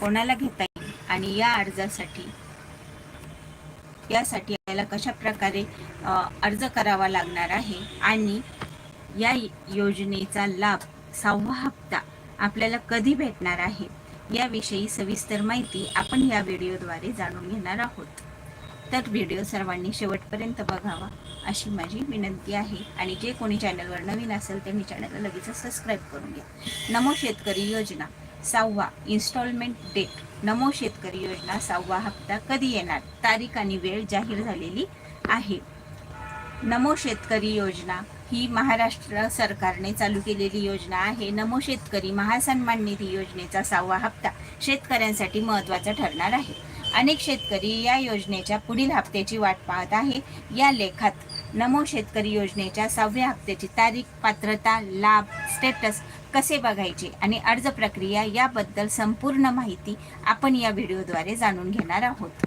कोणाला घेता येईल आणि या अर्जासाठी यासाठी आपल्याला कशा प्रकारे अर्ज करावा लागणार आहे आणि या योजनेचा लाभ सहावा हप्ता आपल्याला कधी भेटणार आहे याविषयी सविस्तर माहिती आपण या व्हिडिओद्वारे जाणून घेणार आहोत. तर व्हिडिओ सर्वांनी शेवटपर्यंत बघावा अशी माझी विनंती आहे आणि जे कोणी चॅनलवर नवीन असेल त्यांनी चॅनलला लगेच सबस्क्राईब करून घ्या. नमो शेतकरी योजना. सहावा इन्स्टॉलमेंट डेट नमो शेतकरी योजना सहावा हप्ता कधी येणार? तारीख आणि वेळ जाहीर झालेली आहे. नमो शेतकरी योजना ही महाराष्ट्र सरकारने चालू केलेली योजना आहे. नमो शेतकरी महासन्मान निधी योजनेचा सहावा हप्ता शेतकऱ्यांसाठी महत्त्वाचा ठरणार आहे. अनेक शेतकरी या योजनेच्या पुढील हप्त्याची वाट पाहत आहे. या लेखात नमो शेतकरी योजनेच्या सहाव्या हप्त्याची तारीख पात्रता लाभ स्टेटस कसे बघायचे आणि अर्ज प्रक्रिया याबद्दल संपूर्ण माहिती आपण या व्हिडिओद्वारे जाणून घेणार आहोत.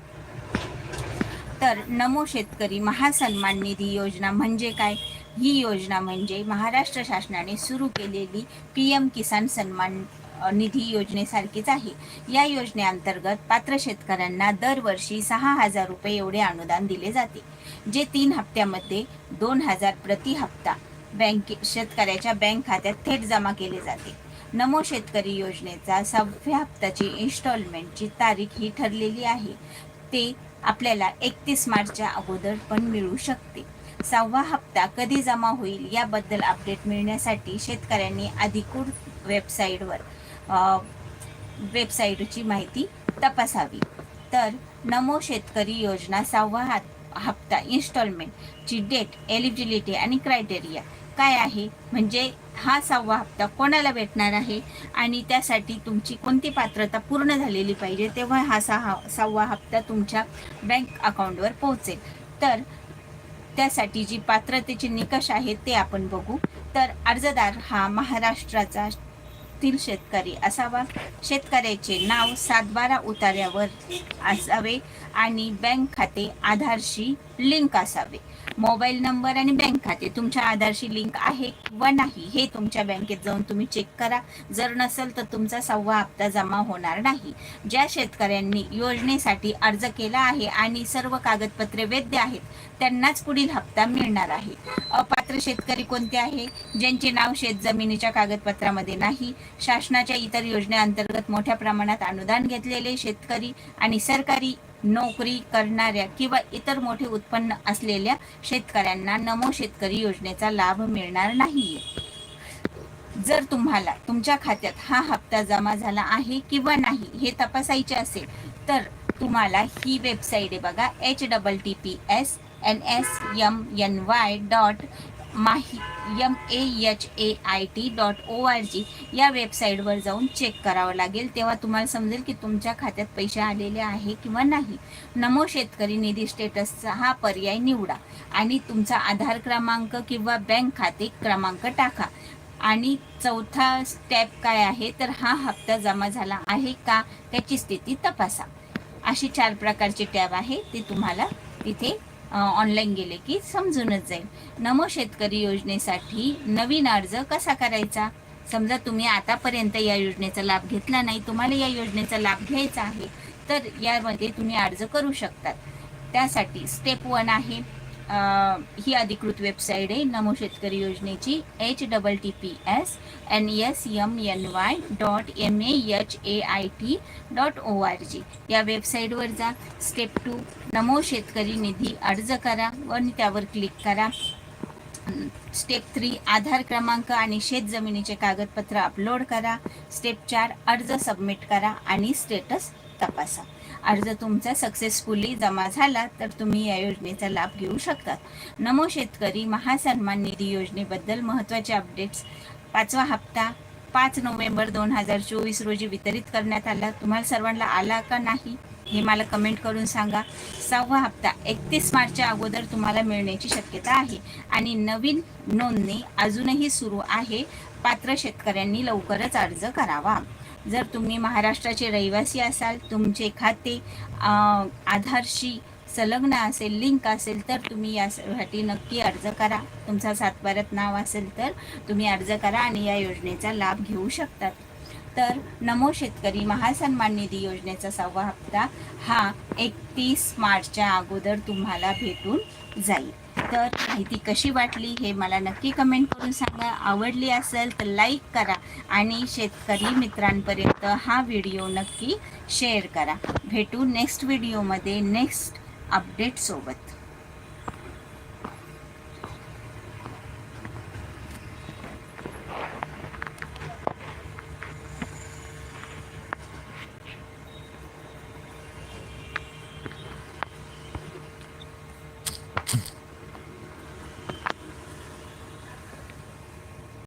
तर नमो शेतकरी महासन्मान निधी योजना म्हणजे काय? ही योजना म्हणजे महाराष्ट्र शासनाने सुरू केलेली पी एम किसान सन्मान निधी योजनेसारखीच आहे. या योजनेअंतर्गत पात्र शेतकऱ्यांना दरवर्षी सहा हजार रुपये एवढे अनुदान दिले जाते जे तीन हप्त्यामध्ये दोन हजार प्रति हप्ता बँके शेतकऱ्याच्या बँक खात्यात थेट जमा केले जाते. नमो शेतकरी योजनेचा सहाव्या हप्त्याची इन्स्टॉलमेंटची तारीख ही ठरलेली आहे. ते आपल्याला एकतीस मार्चच्या अगोदर पण मिळू शकते. सहावा हप्ता कधी जमा होईल याबद्दल अपडेट मिळण्यासाठी शेतकऱ्यांनी अधिकृत वेबसाईटवर वेबसाईटची माहिती तपासावी. तर नमो शेतकरी योजना सहावा हात हप्ता इन्स्टॉलमेंटची डेट एलिजिबिलिटी आणि क्रायटेरिया काय आहे? म्हणजे हा सहावा हप्ता कोणाला भेटणार आहे? आणि त्यासाठी तुमची कोणती पात्रता पूर्ण झालेली पाहिजे? तेव्हा हा सहा सहावा हप्ता तुमच्या बँक अकाउंटवर पोहोचेल. तर त्यासाठी जी पात्रतेचे निकष आहेत ते आपण बघू. तर अर्जदार हा महाराष्ट्राचा येथील शेतकरी? असावा. शेतकऱ्याचे नाव सातबारा उतार्यावर असावे आणि बँक खाते आधारशी लिंक असावे. मोबाईल नंबर आणि बँक खाते तुमच्या आधारशी लिंक आहे व नाही हे तुमच्या बँकेत जाऊन तुम्ही चेक करा. जर नसेल तर तुमचा सव्वा हप्ता जमा होणार नाही. ज्या शेतकऱ्यांनी योजनेसाठी अर्ज केला आहे आणि सर्व कागदपत्रे वैध आहेत त्यांनाच पुढील हप्ता मिळणार आहे. पात्र शेतकरी कोणते आहे? ज्यांचे नाव शेत जमिनीच्या कागदपत्रामध्ये नाही. शासनाच्या इतर योजनेअंतर्गत मोठ्या प्रमाणात अनुदान घेतलेले शेतकरी आणि सरकारी नोकरी करणाऱ्या किंवा इतर मोठे उत्पन्न असलेल्या शेतकऱ्यांना नमो शेतकरी योजनेचा लाभ मिळणार नाहीये जर तुम्हाला तुमच्या खात्यात हा हप्ता जमा झाला आहे किंवा नाही हे तपासायचे असेल तर तुम्हाला ही वेबसाईट आहे बघा H double T P S N S M N Y dot Mahi M A H A I T dot O R G या वेबसाईटवर जाऊन चेक करावं लागेल. तेव्हा तुम्हाला समजेल की तुमच्या खात्यात पैसे आलेले आहे किंवा नाही. नमो शेतकरी निधी स्टेटसचा हा पर्याय निवडा आणि तुमचा आधार क्रमांक किंवा बँक खाते क्रमांक टाका. आणि चौथा स्टेप काय आहे? तर हा हप्ता जमा झाला आहे का? त्याची स्थिती तपासा. अशी चार प्रकारची टॅब आहे ती तुम्हाला तिथे ऑनलाईन गेले की समजूनच जाईल. नमो शेतकरी योजनेसाठी नवीन अर्ज कसा करायचा? समजा तुम्ही आतापर्यंत या योजनेचा लाभ घेतला नाही तुम्हाला या योजनेचा लाभ घ्यायचा आहे तर यामध्ये तुम्ही अर्ज करू शकतात. त्यासाठी स्टेप वन आहे ही अधिकृत वेबसाईट आहे नमो शेतकरी योजनेची H double T P S N S M N Y dot M A H A I T dot O R G या वेबसाईटवर जा स्टेप टू नमो शेतकरी निधी अर्ज करा व त्यावर क्लिक करा. स्टेप थ्री आधार क्रमांक आणि शेत जमिनीचे कागदपत्र अपलोड करा. स्टेप चार अर्ज सबमिट करा आणि स्टेटस तपासा. अर्ज तुमचा सक्सेसफुली जमा झाला तर तुम्ही या योजनेचा लाभ घेऊ शकतात नमो शेतकरी महासन्मान निधी योजनेबद्दल महत्त्वाचे अपडेट्स पाचवा हप्ता पाच नोव्हेंबर दोन हजार चोवीस रोजी वितरित करण्यात आला. तुम्हाला सर्वांना आला का नाही हे मला कमेंट करून सांगा. सहावा हप्ता एकतीस मार्चच्या अगोदर तुम्हाला मिळण्याची शक्यता आहे. आणि नवीन नोंदणी अजूनही सुरू आहे. पात्र शेतकऱ्यांनी लवकरच अर्ज करावा. जर तुम्ही महाराष्ट्राचे रहिवासी असाल तुमचे खाते आधारशी संलग्न असेल लिंक असेल तर तुम्ही यासाठी नक्की अर्ज करा. तुमचा सातबाऱ्यात नाव असेल तर तुम्ही अर्ज करा आणि या योजनेचा लाभ घेऊ शकतात. तर नमो शेतकरी महासन्मान निधी योजनेचा सहावा हप्ता हा एकतीस मार्चच्या अगोदर तुम्हाला भेटून जाईल. तर माहिती कशी वाटली हे मला नक्की कमेंट करून सांगा. आवडली असेल तर लाईक करा आणि शेतकरी मित्रांपर्यंत हा व्हिडिओ नक्की शेअर करा. भेटू नेक्स्ट व्हिडिओमध्ये नेक्स्ट अपडेटसोबत